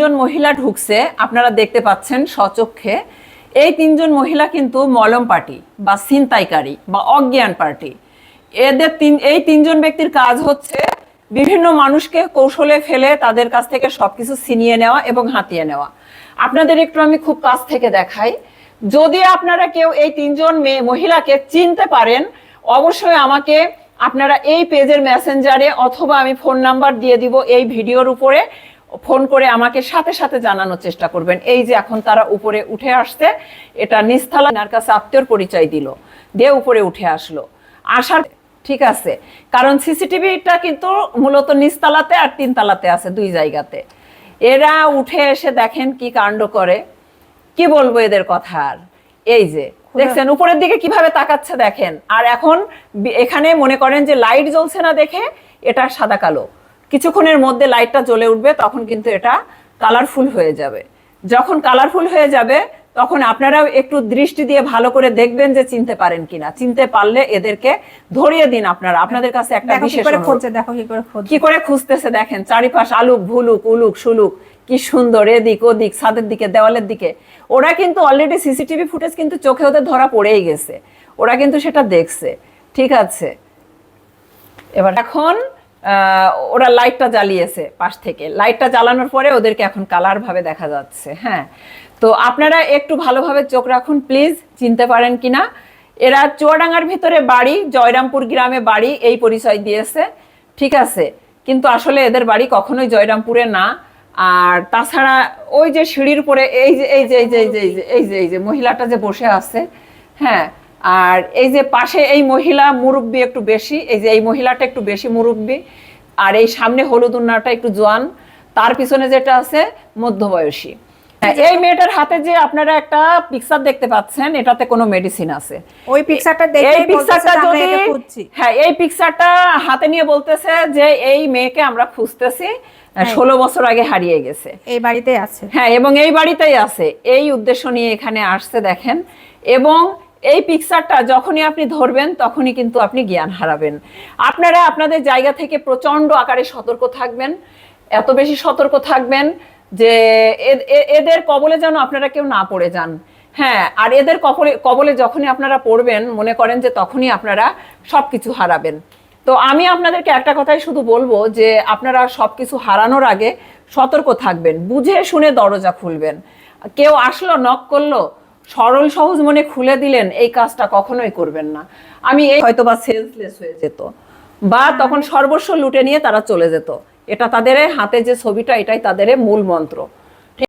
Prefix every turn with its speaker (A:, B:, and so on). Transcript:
A: তিনজন মহিলা ঢুকছে, আপনারা দেখতে পাচ্ছেন সচক্ষে এই তিনজন মহিলা কিন্তু মলম পার্টি বা ছিনতাইকারী বা অজ্ঞান পার্টি। এদের তিন, এই তিনজন ব্যক্তির কাজ হচ্ছে বিভিন্ন মানুষকে কৌশলে ফেলে তাদের কাছ থেকে সবকিছু ছিনিয়ে নেওয়া এবং হাতিয়ে নেওয়া। আপনাদের একটু আমি খুব কাছ থেকে দেখাই। যদি আপনারা কেউ এই তিনজন মেয়ে মহিলাকে চিনতে পারেন, অবশ্যই আমাকে আপনারা এই পেজের মেসেঞ্জারে অথবা আমি ফোন নাম্বার দিয়ে দিব এই ভিডিওর উপরে। ফোন করে আমাকে সাথে সাথে জানানোর চেষ্টা করবেন। এই যে এখন তারা উপরে উঠে আসছে এটা নিস্তালা তার কাছে আত্মীয়র পরিচয় দিল দিয়ে উপরে উঠে আসলো। আসার ঠিক আছে কারণ সিসিটিভিটা কিন্তু মূলত নিচতলাতে আর তিনতলাতে আছে দুই জায়গাতে। এরা উঠে এসে দেখেন কি কাণ্ড করে কি বলব এদের কথা আর? এই যে দেখছেন উপরের দিকে কীভাবে তাকাচ্ছে দেখেন। আর এখন এখানে মনে করেন যে লাইট জ্বলছে না দেখে এটা সাদা কালো। কিছুক্ষণের মধ্যে লাইটটা জ্বলে উঠবে তখন কিন্তু এটা কালারফুল হয়ে যাবে। যখন কালারফুল হয়ে যাবে তখন আপনারাও একটু দৃষ্টি দিয়ে ভালো করে দেখবেন যে চিনতে পারেন কিনা। চিনতে পারলে এদেরকে ধরিয়ে দিন আপনারা। আপনাদের কাছে একটা বিশেষ
B: দেখো কি করে
A: কি করে খুঁজতেছে দেখেন চারিপাশ আলুক ভুলুক উলুক সুলুক কি সুন্দর এদিক ওদিক ছাদের দিকে দেওয়ালের দিকে। ওরা কিন্তু অলরেডি সিসিটিভি ফুটেজ কিন্তু চোখে ওদের ধরা পড়েই গেছে। ওরা কিন্তু সেটা দেখছে। ঠিক আছে? এবার এখন ওরা লাইটটা জ্বালিয়েছে পাশ থেকে লাইটটা জ্বালানোর পরে ওদেরকে এখন কালার ভাবে দেখা যাচ্ছে হ্যাঁ তো আপনারা একটু ভালোভাবে চোখ রাখুন প্লিজ চিনতে পারেন কি না এরা চুয়াডাঙ্গার ভিতরে বাড়ি জয়রামপুর গ্রামে বাড়ি এই পরিচয় দিয়েছে ঠিক আছে কিন্তু আসলে এদের বাড়ি কখনোই জয়রামপুরে না আর তাছাড়া ওই যে সিঁড়ির উপরে এই যে এই যে এই যে এই যে এই যে এই যে মহিলাটা যে বসে আছে হ্যাঁ আর এই যে পাশে এই মহিলা মুরব্বী একটু বেশি এই যে এই মহিলাটা একটু বেশি মুরব্বী। আর এই সামনে হলুদ উন্নাটা একটু জোয়ান তার পিছনে যেটা আছে মধ্যবয়সী। হ্যাঁ, এই মেয়েটার হাতে যে আপনারা একটা পিকচার দেখতে পাচ্ছেন এটাতে কোনো মেডিসিন আছে।
B: ওই পিকচারটা দেখে এই
A: পিকচারটা যদি হ্যাঁ এই পিকচারটা হাতে নিয়ে বলতেছে যে এই মেয়েকে আমরা খুঁজতেছি ষোলো বছর আগে হারিয়ে গেছে।
B: এই বাড়িতেই আছে।
A: হ্যাঁ এবং এই বাড়িতেই আছে। এই উদ্দেশ্য নিয়ে এখানে আসছে দেখেন। এবং এই পিকচারটা যখনই আপনি ধরবেন, তখনই কিন্তু আপনি জ্ঞান হারাবেন। আপনারা আপনাদের জায়গা থেকে প্রচণ্ড আকারে সতর্ক থাকবেন, এত বেশি সতর্ক থাকবেন যে এদের কবলে যেন আপনারা কেউ না পড়ে যান। হ্যাঁ আর এদের কবলে কবলে যখনই আপনারা পড়বেন, মনে করেন যে তখনই আপনারা সব কিছু হারাবেন। তো আমি আপনাদেরকে একটা কথাই শুধু বলব যে আপনারা সব কিছু হারানোর আগে সতর্ক থাকবেন, বুঝে শুনে দরজা খুলবেন। কেউ আসলো নক করল সরল সহজ মনে খুলে দিলেন, এই কাজটা কখনোই করবেন না। আমি এই হয়তো বা সেলসলেস হয়ে যেত, বা তখন সর্বস্ব লুটে নিয়ে তারা চলে যেত। এটা তাদের হাতে যে ছবিটা, এটাই তাদের মূল মন্ত্র।